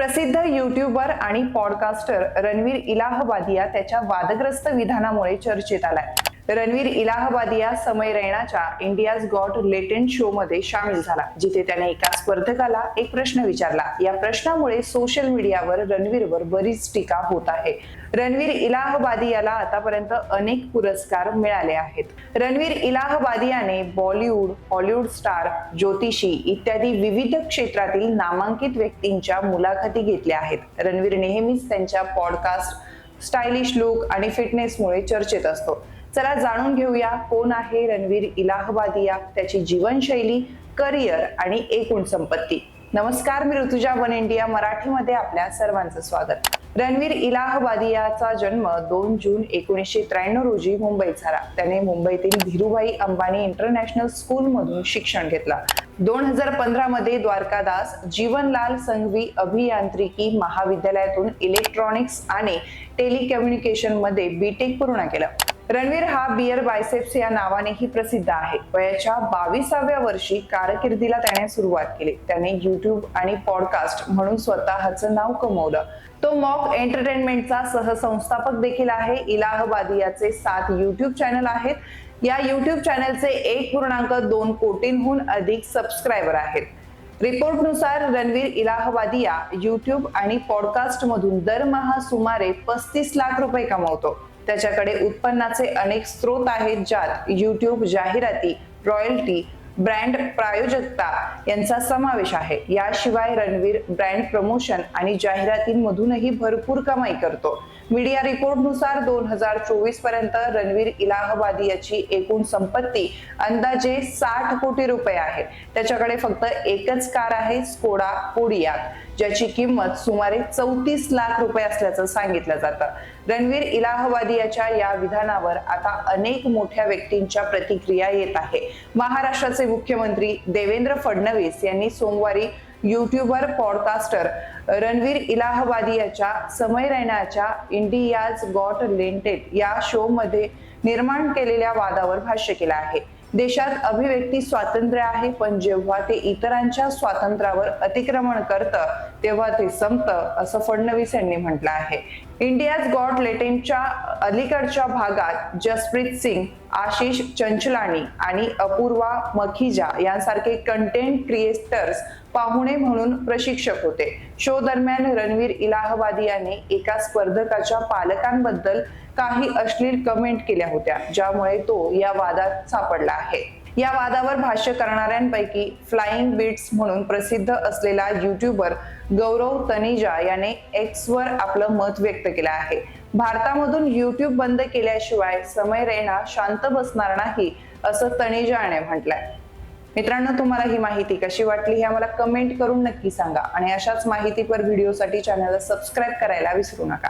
प्रसिद्ध युट्यूबर आणि पॉडकास्टर रणवीर इलाहबादिया त्याच्या वादग्रस्त विधानामुळे चर्चेत आलाय. रणवीर इलाहाबादिया समय रैनाच्या इंडियाज गॉट लेटेंट शो मध्ये सामील झाला जिथे त्याने एका स्पर्धकाला एक प्रश्न विचारला. या प्रश्नामुळे सोशल मीडियावर रणवीरवर बरीच टीका होत आहे. रणवीर इलाहाबादियाला आतापर्यंत अनेक पुरस्कार मिळाले आहेत. रणवीर इलाहाबादियाने बॉलिवूड हॉलिवूड स्टार ज्योतिषी इत्यादी विविध क्षेत्रातील नामांकित व्यक्तींच्या मुलाखती घेतल्या आहेत. रणवीर नेहमीच त्यांच्या पॉडकास्ट स्टायलिश लुक आणि फिटनेसमुळे चर्चेत असतो. चला जाणून घेऊया कोण आहे रणवीर इलाहबादिया त्याची जीवनशैली करिअर आणि एकूण संपत्ती. नमस्कार मी ऋतुजा वन इंडिया मराठीमध्ये आपल्या सर्वांचं स्वागत. रणवीर इलाहबादियाचा जन्म दोन जून एकोणीसशे त्र्याण्णव रोजी मुंबईत झाला. त्याने मुंबईतील धीरूभाई अंबानी इंटरनॅशनल स्कूल मधून शिक्षण घेतला. दोन हजार पंधरा मध्ये द्वारकादास जीवनलाल संघवी अभियांत्रिकी महाविद्यालयातून इलेक्ट्रॉनिक्स आणि टेलिकम्युनिकेशनमध्ये बीटेक पूर्ण केलं. रणवीर हा बियर बायसेप्स या नावानेही प्रसिद्ध आहे. वयाच्या बावीसाव्या वर्षी कारकिर्दीला त्याने सुरुवात केली. त्याने युट्यूब आणि पॉडकास्ट म्हणून स्वतःचं नाव कमवलं. तो मॉक एंटरटेनमेंटचा सहसंस्थापक देखील आहे. इलाहाबादियाचे सात युट्यूब चॅनल आहेत. या युट्यूब चॅनलचे एक पूर्णांक दोन कोटींहून अधिक सबस्क्रायबर आहेत. रिपोर्टनुसार रणवीर इलाहबादिया युट्यूब आणि पॉडकास्ट मधून दरमहा सुमारे पस्तीस लाख रुपये कमवतो. त्याच्याकडे उत्पन्नाचे अनेक स्रोत आहेत ज्यात युट्यूब जाहिराती रॉयल्टी ब्रँड प्रायोजकता यांचा समावेश आहे. याशिवाय रणवीर ब्रँड प्रमोशन आणि जाहिरातींमधूनही भरपूर कमाई करतो. मीडिया रिपोर्टनुसार दोन हजार चोवीसपर्यंत रणवीर इलाहाबादी याची एकूण संपत्ती अंदाजे साठ कोटी रुपये आहे. त्याच्याकडे फक्त एकच कार आहे स्कोडा कोडियाक ज्याची किंमत सुमारे चौतीस लाख रुपये असल्याचं सांगितलं जातं. रणवीर इलाहबादियाच्या या विधानावर आता अनेक मोठ्या व्यक्तींच्या प्रतिक्रिया येत आहे. महाराष्ट्राचे मुख्यमंत्री देवेंद्र फडणवीस यांनी सोमवारी युट्यूबर पॉडकास्टर रणवीर इलाहबादियाच्या समय रैनाच्या इंडियाज गॉट लेंटेड या शो मध्ये निर्माण केलेल्या वादावर भाष्य केलं आहे. देशात अभिव्यक्ती स्वातंत्र्य आहे पण जेव्हा ते इतरांच्या स्वातंत्र्यावर अतिक्रमण करतं तेव्हा ते संपतं असं फडणवीस यांनी म्हटलं आहे. इंडियाज गॉड लेटेंटच्या अलीकडच्या भागात जसप्रीत सिंग आशिष चंचलानी आणि अपूर्वा मखिजा यांसारखे कंटेंट क्रिएटर्स पाहुणे म्हणून प्रशिक्षक होते. शो दरम्यान रणवीर इलाहाबादी याने एका स्पर्धकाच्या पालकांबद्दल काही अश्लील कमेंट केल्या होत्या ज्यामुळे तो या वादात सापडला आहे. या वादावर भाष्य करणाऱ्यांपैकी फ्लाइंग बिट्स म्हणून प्रसिद्ध असलेला युट्यूबर गौरव तनेजा याने एक्स वर आपलं मत व्यक्त केलं आहे. भारतामधून युट्यूब बंद केल्याशिवाय समय रैना शांत बसणार नाही असं तनेजा याने म्हटलंय. मित्रांनो तुम्हाला ही माहिती कशी वाटली हे आम्हाला कमेंट करून नक्की सांगा. आणि अशाच माहितीपर व्हिडिओसाठी चॅनलला सबस्क्राईब करायला विसरू नका.